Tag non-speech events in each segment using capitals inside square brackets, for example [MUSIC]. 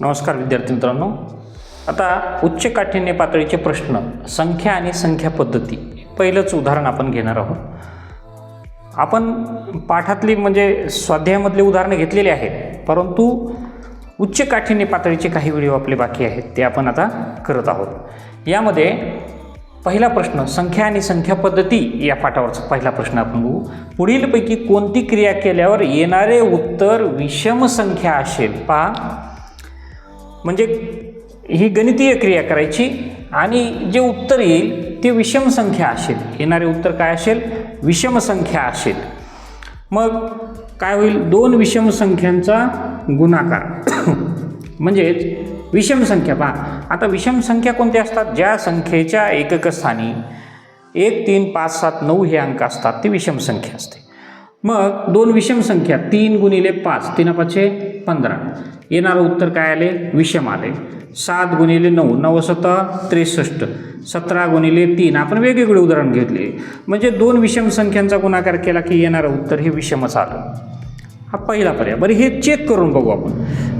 नमस्कार विद्यार्थी मित्रांनो. आता उच्च काठिण्य पातळीचे प्रश्न संख्या आणि संख्या पद्धती. पहिलंच उदाहरण आपण घेणार आहोत. आपण पाठातली म्हणजे स्वाध्यायामधली उदाहरणं घेतलेली आहेत परंतु उच्च काठिण्य पातळीचे काही व्हिडिओ आपले बाकी आहेत ते आपण आता करत आहोत. यामध्ये पहिला प्रश्न संख्या आणि संख्या पद्धती या पाठावरचा पहिला प्रश्न आपण बघू. पुढीलपैकी कोणती क्रिया केल्यावर येणारे उत्तर विषम संख्या असेल? पहा. म्हणजे ही गणितीय क्रिया करायची आणि जे उत्तर येईल ते विषम संख्या असेल. येणारे उत्तर काय असेल? विषम संख्या असेल. मग काय होईल? दोन विषम संख्यांचा गुणाकार. [COUGHS] म्हणजेच विषम संख्या पहा. आता विषम संख्या कोणत्या असतात? ज्या संख्येच्या एकक स्थानी एक तीन पाच सात नऊ हे अंक असतात ती विषम संख्या असते. मग दोन विषम संख्या तीन गुणिले पाच तीन पाचशे पंधरा. येणारं उत्तर काय आले? विषम आले. सात गुणिले नऊ नऊ त्रेसष्ट. सतरा गुणिले तीन आपण वेगवेगळे उदाहरण घेतले. म्हणजे दोन विषम संख्यांचा गुणाकार केला की येणारं उत्तर हे विषमच आलं. हा पहिला पर्याय. बरं हे चेक करून बघू आपण.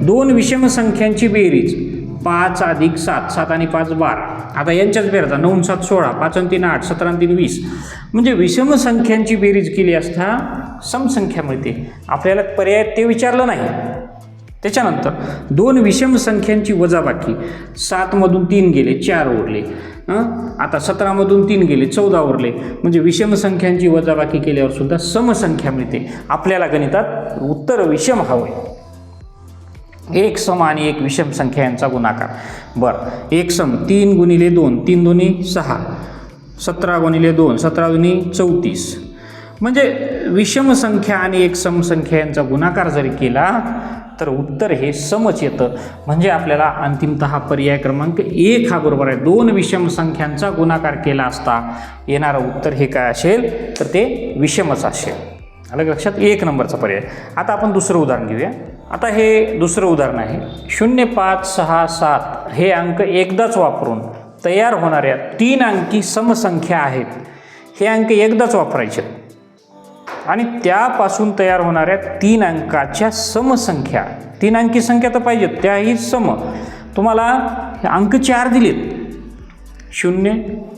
दोन विषम संख्यांची बेरीज. पाच अधिक सात सात आणि पाच बारा. आता यांच्याच बेरजा. नऊ सात सोळा पाच आणि तीन आठ सतरा आणि तीन वीस. म्हणजे विषम संख्यांची बेरीज केली असता समसंख्या मिळते. आपल्याला पर्याय ते विचारलं नाही. त्याच्यानंतर दोन विषम संख्यांची वजाबाकी. सातमधून तीन गेले चार उरले आता सतरामधून तीन गेले चौदा उरले म्हणजे विषम संख्यांची वजाबाकी केल्यावर सुद्धा समसंख्या मिळते. आपल्याला गणितात उत्तर विषम हवं एक सम आणि एक विषम संख्या यांचा गुणाकार. बरं. एक सम तीन गुणिले दोन तीन दोन्ही सहा. सतरा गुणिले दोन सतरा दोन्ही चौतीस. म्हणजे विषम संख्या आणि एक समसंख्या यांचा गुणाकार जरी केला तर उत्तर हे समच येतं. म्हणजे आपल्याला अंतिमतः पर्याय क्रमांक एक हा बरोबर आहे. दोन विषम संख्यांचा गुणाकार केला असता येणारं उत्तर हे काय असेल? तर ते विषमच असेल. आलं लक्षात? एक नंबरचा पर्याय. आता आपण दुसरं उदाहरण घेऊया. आता हे दुसरं उदाहरण आहे. शून्य पाच सहा सात हे अंक एकदाच वापरून तयार होणाऱ्या तीन अंकी समसंख्या आहेत. हे अंक एकदाच वापरायचे आणि त्यापासून तयार होणाऱ्या तीन अंकाच्या समसंख्या. तीन अंकी संख्या तर पाहिजेत त्याही सम. तुम्हाला अंक चार दिलेत. शून्य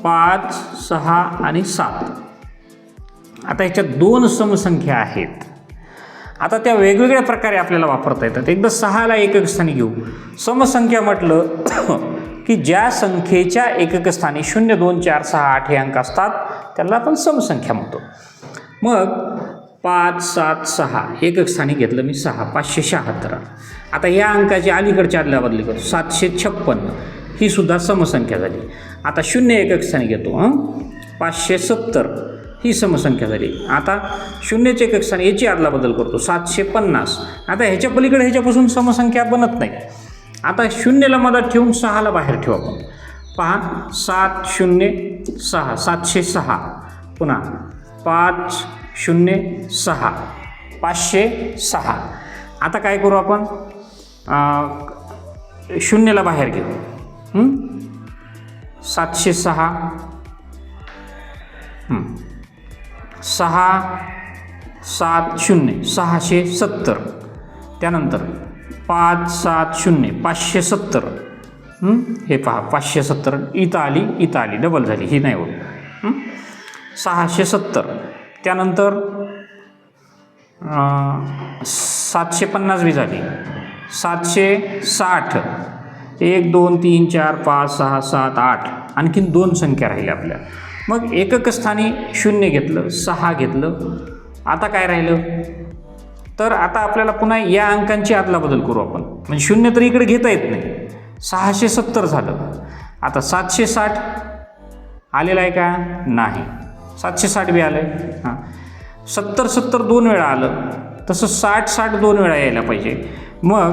पाच सहा आणि सात. आता ह्याच्यात दोन समसंख्या आहेत. आता त्या वेगवेगळ्या प्रकारे आपल्याला वापरता येतात. एकदा सहाला एकक स्थानी घेऊ. समसंख्या म्हटलं [COUGHS] की ज्या संख्येच्या एकक स्थानी शून्य दोन चार सहा आठ हे अंक असतात त्याला आपण समसंख्या म्हणतो. मग पाच सात सहा. एकक स्थानी घेतलं मी सहा पाचशे शहात्तर. आता या अंकाची अलीकडच्या आदल्या बदली करतो सातशे छप्पन्न ही सुद्धा समसंख्या झाली. आता शून्य एकक स्थानी घेतो हं? पाचशे सत्तर. ही समसंख्या झाली. आता शून्यचे एकक स्थानी याची आदला बदल करतो. सातशे पन्नास. आता ह्याच्या पलीकडे ह्याच्यापासून समसंख्या बनत नाही. आता शून्यला मदत ठेवून सहाला बाहेर ठेवू आपण. पहा सात शून्य सहा. सातशे सहा. पुन्हा पाच शून्य सहा. पाचशे सहा. आता काय करू आपण? शून्यला बाहेर घेऊ. सातशे सहा. सहा सात शून्य. सहाशे सत्तर. त्यानंतर पाच सात शून्य. पाचशे सत्तर. हे? पहा पाचशे सत्तर. इथं आली इथं आली. डबल झाली. ही नाही होत. सहाशे सत्तर. त्यानंतर सातशे पन्नास बी झाली. सातशे साठ. एक दोन तीन चार पाच सहा सात आठ. आणखीन दोन संख्या राहिल्या आपल्या. मग एकक स्थानी शून्य घेतलं सहा घेतलं. आता काय राहिलं? तर आता आपल्याला पुन्हा या अंकांची आदला बदल करू आपण. म्हणजे शून्य तर इकडे घेता येत नाही. सहाशे सत्तर झालं. आता सातशे साठ आलेलं आहे का? नाही. सातशे साठ बी आलं आहे हां. सत्तर सत्तर दोन वेळा आलं. तसं साठ साठ दोन वेळा यायला पाहिजे. मग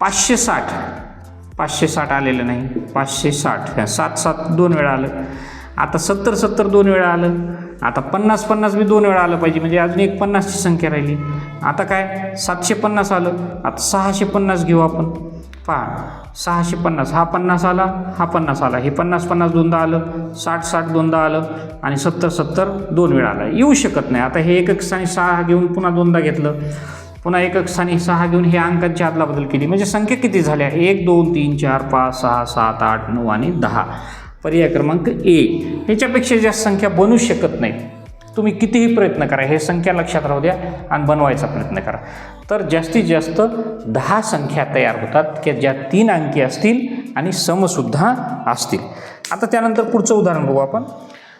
पाचशे साठ. पाचशे साठ आलेलं नाही. पाचशे साठ. सात सात दोन वेळा आलं. आता सत्तर सत्तर दोन वेळा आलं. आता पन्नास पन्नास बी दोन वेळा आलं पाहिजे. म्हणजे अजून एक पन्नासची संख्या राहिली. आता काय? सातशे पन्नास आलं. आता सहाशे पन्नास घेऊ आपण. पहा सहाशे पन्नास. हा पन्नास आला हा पन्नास आला. हे पन्नास पन्नास दोनदा आलं साठ साठ दोनदा आलं आणि सत्तर सत्तर दोन वेळा आलं. येऊ शकत नाही. आता हे एकक स्थानी सहा घेऊन पुन्हा दोनदा घेतलं. पुन्हा एकक स्थानी सहा घेऊन हे अंकांची अदलाबदल केली. म्हणजे संख्या किती झाल्या एक दोन तीन चार पाच सहा सात आठ नऊ आणि दहा. पर्याय क्रमांक ए. ह्याच्यापेक्षा जास्त संख्या बनू शकत नाही. तुम्ही कितीही प्रयत्न करा हे संख्या लक्षात राहू द्या आणि बनवायचा प्रयत्न करा. तर जास्तीत जास्त दहा संख्या तयार होतात की ज्या तीन अंकी असतील आणि समसुद्धा असतील. आता त्यानंतर पुढचं उदाहरण बघू आपण.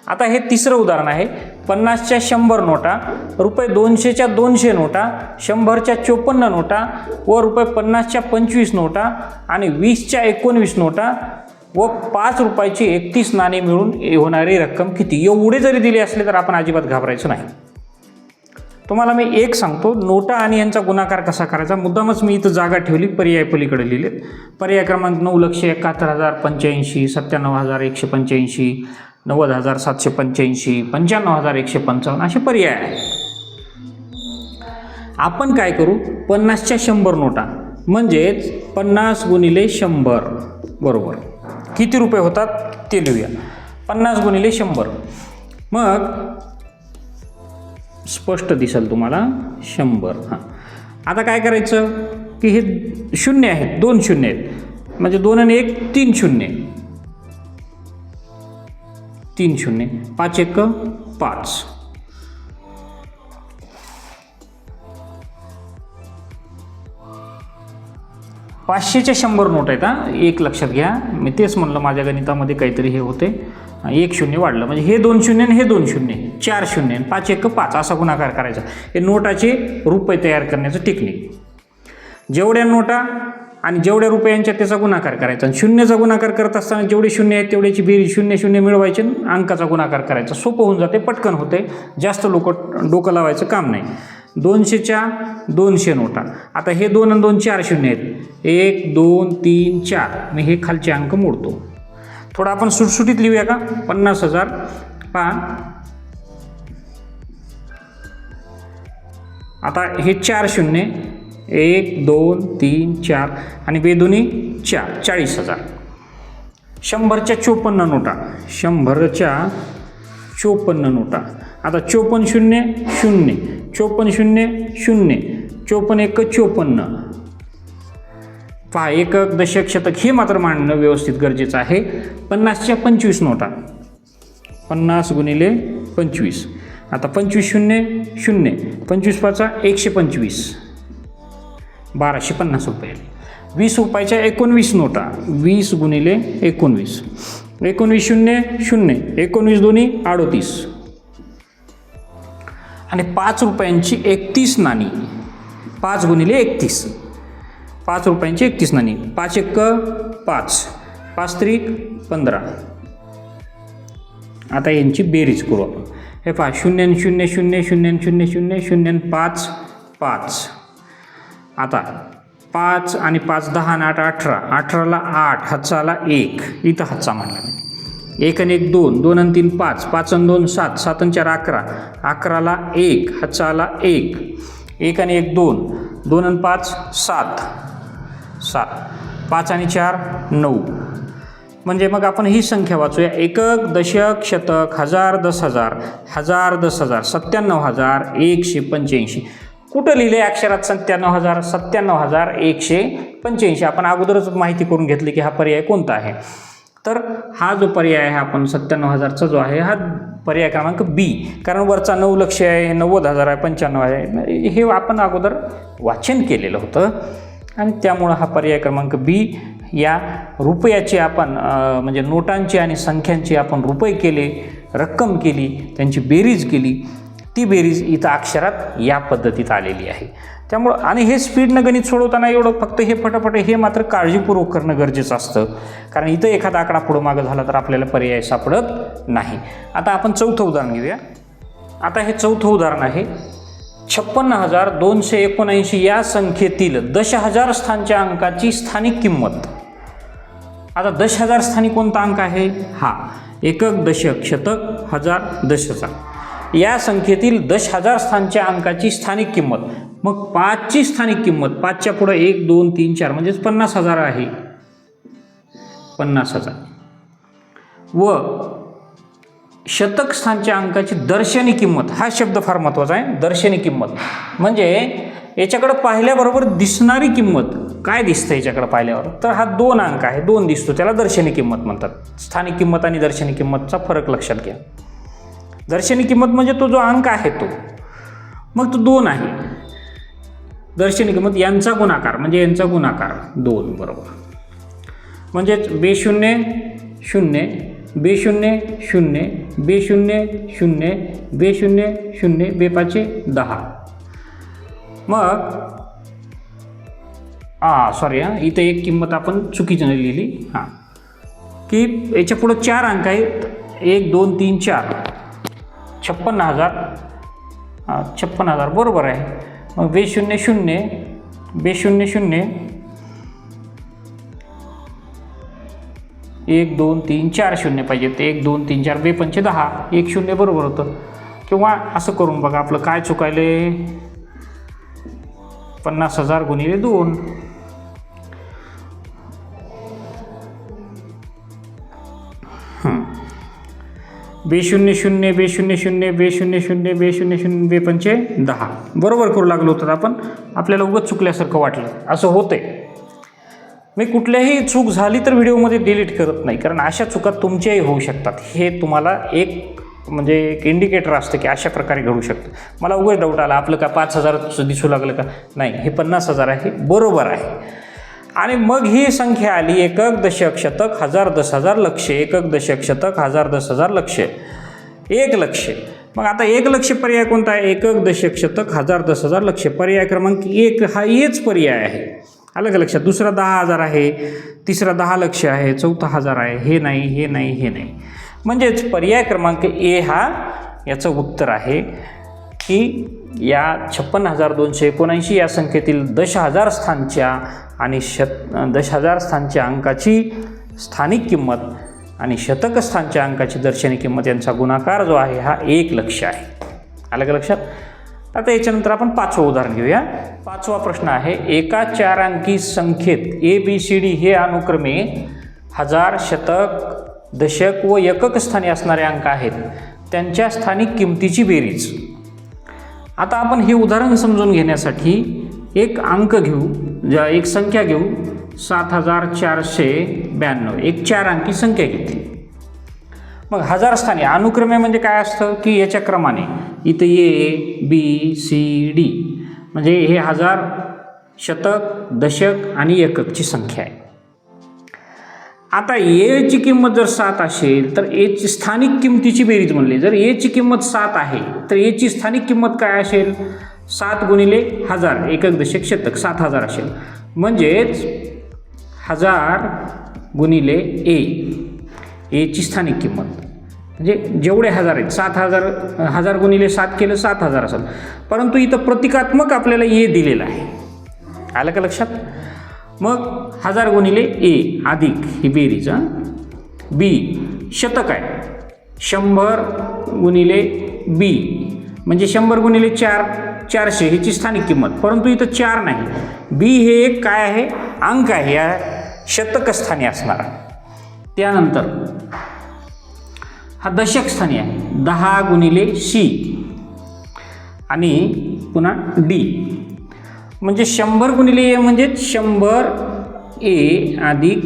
आता हे तिसरं उदाहरण आहे पन्नासच्या शंभर नोटा रुपये दोनशेच्या दोनशे नोटा शंभरच्या चोपन्न नोटा व रुपये पन्नासच्या पंचवीस नोटा आणि वीसच्या एकोणवीस नोटा व पाच रुपयाची एकतीस नाणे मिळून होणारी रक्कम किती? एवढे जरी दिले असले तर आपण अजिबात घाबरायचं नाही. तुम्हाला मी एक सांगतो नोटा आणि यांचा गुणाकार कसा करायचा? मुद्दामच मी इथं जागा ठेवली पर्याय पलीकडे लिहिलेत. पर्याय क्रमांक नऊ लक्ष एकाहत्तर हजार पंच्याऐंशी सत्त्याण्णव हजार एकशे पंच्याऐंशी नव्वद हजार सातशे पंच्याऐंशी पंच्याण्णव हजार एकशे पंचावन्न असे पर्याय आहेत. आपण काय करू? पन्नासच्या शंभर नोटा. म्हणजेच पन्नास गुणिले शंभर. बरोबर. किती रुपये होतात ते लिहूया. पन्नास गुणिले शंभर. मग स्पष्ट दिसेल तुम्हाला शंभर. हां. आता काय करायचं? की हे शून्य आहेत दोन शून्य आहेत. म्हणजे दोन आणि एक तीन शून्य. तीन शून्य. पाच एक पाच. पाचशेच्या शंभर नोट आहेत हा. एक लक्षात घ्या. मी तेच म्हणलं माझ्या गणितामध्ये काहीतरी हे होते. एक शून्य वाढलं. म्हणजे हे दोन शून्य आणि हे दोन शून्य. चार शून्य आणि पाच एक पाच असा गुणाकार करायचा. हे नोटाचे रुपये तयार करण्याचं टेक्निक जेवढ्या नोटा आणि जेवढ्या रुपयांच्या त्याचा गुणाकार करायचा. आणि शून्याचा गुणाकार करत असताना जेवढे शून्य आहेत तेवढ्याची बेरीज शून्य शून्य मिळवायचे आणि अंकाचा गुणाकार करायचा. सोपं होऊन जाते पटकन होते. जास्त लोक डोकं लावायचं काम नाही. दोनशेच्या दोनशे नोटा. आता हे दोन आणि दोन चार शून्य आहेत. एक दोन तीन चार. मी हे खालचे अंक मोडतो. थोडं आपण सुटसुटीत लिहूया का? पन्नास हजार. पहा. आता हे चार शून्य. एक दोन तीन चार आणि बेदोनी चार. चाळीस हजार. शंभरच्या चोपन्न नोटा. शंभरच्या चोपन्न नोटा. आता चोपन्न शून्य शून्य. चोपन्न शून्य शून्य चोपन्न एक चोपन्न. पहा एकक दशक शतक हे मात्र मांडणं व्यवस्थित गरजेचं आहे. पन्नासच्या पंचवीस नोटा. पन्नास गुणिले पंचवीस. आता पंचवीस शून्य शून्य पंचवीस पाचा एकशे पंचवीस. बाराशे पन्नास रुपये. वीस रुपयाच्या एकोणवीस नोटा. वीस गुणिले एकोणवीस. एकोणवीस शून्य शून्य एकोणवीस दोन्ही अडोतीस. आणि पाच रुपयांची एकतीस नाणी. पाच गुणिले एकतीस. पाच रुपयांची एकतीस नाणी. पाच एक पाच. पाच त्रिक पंधरा. आता यांची बेरीज करू आपण. हे पहा शून्य शून्य शून्य शून्य शून्य शून्य शून्य पाच पाच. आता पाच आणि पाच दहा आणि आठ अठरा. अठराला आठ हातचा एक. इथं हाचा म्हणला मी. एक आणि एक दोन दोन आणि तीन पाच पाच आणि दोन सात सात आणि चार अकरा. अकराला एक हातचा एक. एक आणि एक दोन दोन आणि पाच सात. सात. पाच आणि चार नऊ. म्हणजे मग आपण ही संख्या वाचूया. एकक दशक शतक हजार दस हजार. हजार दस हजार. सत्त्याण्णव हजार एकशे पंच्याऐंशी. कुठं लिहिले अक्षरात सत्त्याण्णव हजार? सत्त्याण्णव हजार एकशे पंच्याऐंशी. आपण अगोदरच माहिती करून घेतली की हा पर्याय कोणता आहे? तर हा जो पर्याय आहे आपण सत्त्याण्णव हजारचा जो आहे हा पर्याय क्रमांक बी. कारण वरचा नऊ लक्ष आहे नव्वद हजार आहे पंच्याण्णव आहे. हे आपण अगोदर वाचन केलेलं होतं. आणि त्यामुळं हा पर्याय क्रमांक बी या रुपयाचे आपण म्हणजे नोटांची आणि संख्यांची आपण रुपये केले रक्कम केली त्यांची बेरीज केली ती बेरीज इथं अक्षरात या पद्धतीत आलेली आहे. त्यामुळं आणि हे स्पीडनं गणित सोडवताना एवढं फक्त हे फटाफट हे मात्र काळजीपूर्वक करणं गरजेचं असतं. कारण इथं एखादा आकडा पुढं मागं झाला तर आपल्याला पर्याय सापडत नाही. आता आपण चौथं उदाहरण घेऊया. आता हे चौथं उदाहरण आहे. छप्पन्न हजार दोनशे एकोणऐंशी या संख्येतील दश हजार स्थानच्या अंकाची स्थानिक किंमत. आता दश हजार स्थानी कोणता अंक आहे? हा. एकक दशक शतक हजार दश हजार या संख्येतील दश हजार स्थानच्या अंकाची स्थानिक किंमत. मग पाचची स्थानिक किंमत पाचच्या पुढं एक दोन तीन चार म्हणजेच पन्नास हजार आहे. पन्नास हजार. व शतक स्थानच्या अंकाची दर्शनी किंमत हा शब्द फार महत्त्वाचा आहे दर्शनी किंमत. म्हणजे याच्याकडं पाहिल्याबरोबर दिसणारी किंमत काय दिसतं याच्याकडं पाहिल्यावर? तर हा दोन अंक आहे दोन दिसतो त्याला दर्शनी किंमत म्हणतात. स्थानिक किंमत आणि दर्शनी किंमतचा फरक लक्षात घ्या. दर्शनी किंमत म्हणजे तो जो अंक आहे तो. मग तो दोन आहे. दर्शनी किंमत यांचा गुणाकार म्हणजे यांचा गुणाकार दोन बरोबर. म्हणजेच बे शून्य शून्य बे शून्य शून्य बे शून्य शून्य बे शून्य शून्य बे दहा. मग हां सॉरी हां इथं एक किंमत आपण चुकीच्याने लिहिली. हां. की याच्या पुढं चार अंक आहेत. एक दोन तीन चार. छप्पन्न हजार. हां छप्पन्न हजार बरोबर आहे. मग बे शून्य शून्य बे शून्य शून्य. एक दोन तीन चार शून्य पाहिजेत एक दोन तीन चार बेपंचे दहा. एक शून्य बरोबर होतं. किंवा असं करून बघा आपलं काय चुकायले? पन्नास हजार गुणिले दोन. बे शून्य शून्य बे शून्य शून्य बे शून्य शून्य बे शून्य शून्य बे पंचे दहा. बरोबर करू लागलो होतं आपण आपल्याला उगत चुकल्यासारखं वाटलं. असं होतंय. मी कुठल्याही चूक झाली तर व्हिडिओमध्ये डिलीट करत नाही. कारण अशा चुका तुमच्याही होऊ शकतात. हे तुम्हाला एक म्हणजे एक इंडिकेटर असतं की अशा प्रकारे घडू शकतं. मला उगाच डाऊट आला. आपलं का पाच हजारचं दिसू लागलं का? नाही हे पन्नास हजार आहे. बरोबर आहे. आणि मग ही संख्या आली एकक दशक शतक हजार दस हजार लक्ष एकक दशक शतक हजार दस हजार लक्ष. एक लक्ष. मग आता एक लक्ष पर्याय कोणता आहे? एकक दशक शतक हजार दस हजार लक्ष. पर्याय क्रमांक एक हा हेच पर्याय आहे. आलं का लक्षात. दुसरा दहा हजार आहे तिसरा दहा लक्ष आहे चौथा हजार आहे. हे नाही हे नाही हे नाही. म्हणजेच पर्याय क्रमांक ए हा याचं उत्तर आहे की या छप्पन्न हजार दोनशे एकोणऐंशी या संख्येतील दश हजार स्थानच्या आणि शत दश हजार स्थानच्या अंकाची स्थानिक किंमत आणि शतक स्थानच्या अंकाची दर्शनी किंमत यांचा गुणाकार जो आहे हा एक लक्ष आहे. आलं का लक्षात? आता याच्यानंतर आपण पाचवं उदाहरण घेऊया. पाचवा प्रश्न आहे एका चार अंकी संख्येत ए बी सी डी हे अनुक्रमे हजार शतक दशक व एकक स्थानी असणारे अंक आहेत. त्यांच्या स्थानिक किमतीची बेरीज. आता आपण हे उदाहरण समजून घेण्यासाठी एक अंक घेऊ ज्या एक संख्या घेऊ सात हजार चारशे ब्याण्णव. एक चार अंकी संख्या घेतली मग हजार स्थानी अनुक्रमे म्हणजे काय असतं? की याच्या क्रमाने इथं ए बी सी डी. म्हणजे हे हजार शतक दशक आणि एककची संख्या आहे. आता एची किंमत जर सात असेल तर एची स्थानिक किंमतीची बेरीज म्हणली. जर एची किंमत सात आहे तर एची स्थानिक किंमत काय असेल? सात गुणिले हजार एकक दशक शतक सात हजार असेल. म्हणजेच हजार गुणिले ए. एची स्थानिक किंमत. म्हणजे जेवढे हजार आहेत सात हजार हजार गुणिले सात केलं सात हजार असेल. परंतु इथं प्रतिकात्मक आपल्याला ए दिलेलं आहे. आलं का लक्षात? मग हजार गुणिले ए अधिक ही बेरीज बी शतक आहे. शंभर गुणिले बी. म्हणजे शंभर गुणिले चार चारशे ह्याची स्थानिक किंमत. परंतु इथं चार नाही. बी हे एक काय आहे? अंक आहे. या शतक स्थानी असणारा. त्यानंतर हा दशक स्थानी आहे. दहा गुणिले सी आणि पुन्हा डी म्हणजे शंभर गुणिले ए म्हणजे शंभर ए अधिक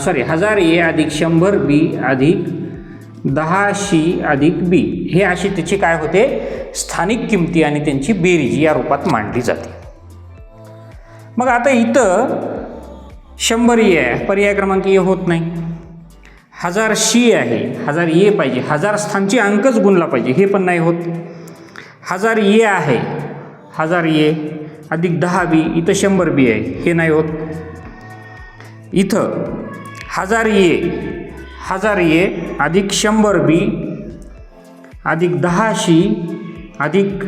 सॉरी हजार ए अधिक शंभर बी अधिक दहाशी अधिक बी. हे अशी त्याची काय होते? स्थानिक किमती आणि त्यांची बेरीज या रूपात मांडली जाते. मग आता इथं शंभर ए आहे. पर्याय क्रमांक ए होत नाही. हजार शी आहे. हजार ए पाहिजे. हजार स्थानचे अंकच गुणला पाहिजे. हे पण नाही होत. हजार ए आहे. हजार ए अधिक दहा बी. इथं शंभर बी आहे. हे नाही होत. इथं हजार ए हजार ए अधिक शंभर बी अधिक दहाशी अधिक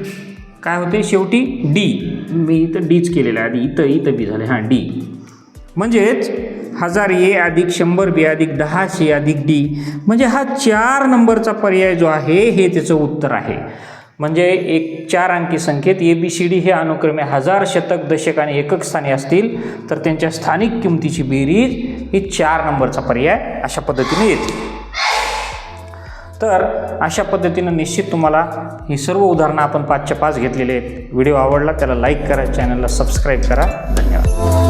काय होते शेवटी? डी. मी इथं डीच केलेलं आहे. आधी इथं इथं बी झालं. हां डी. म्हणजेच हजार ए अधिक शंभर बी अधिक दहाशे अधिक डी. म्हणजे हा चार नंबरचा पर्याय जो आहे हे त्याचं उत्तर आहे. म्हणजे एक चार अंकी संख्येत ए बी सी डी हे अनुक्रमे हजार शतक दशक आणि एकक स्थानी असतील तर त्यांच्या स्थानिक किमतीची बेरीज ही चार नंबरचा पर्याय अशा पद्धतीने येते. तर अशा पद्धतीनं निश्चित तुम्हाला ही सर्व उदाहरणं आपण पाचच्या पाच घेतलेली आहेत. व्हिडिओ आवडला त्याला लाईक करा चॅनलला सबस्क्राईब करा. धन्यवाद.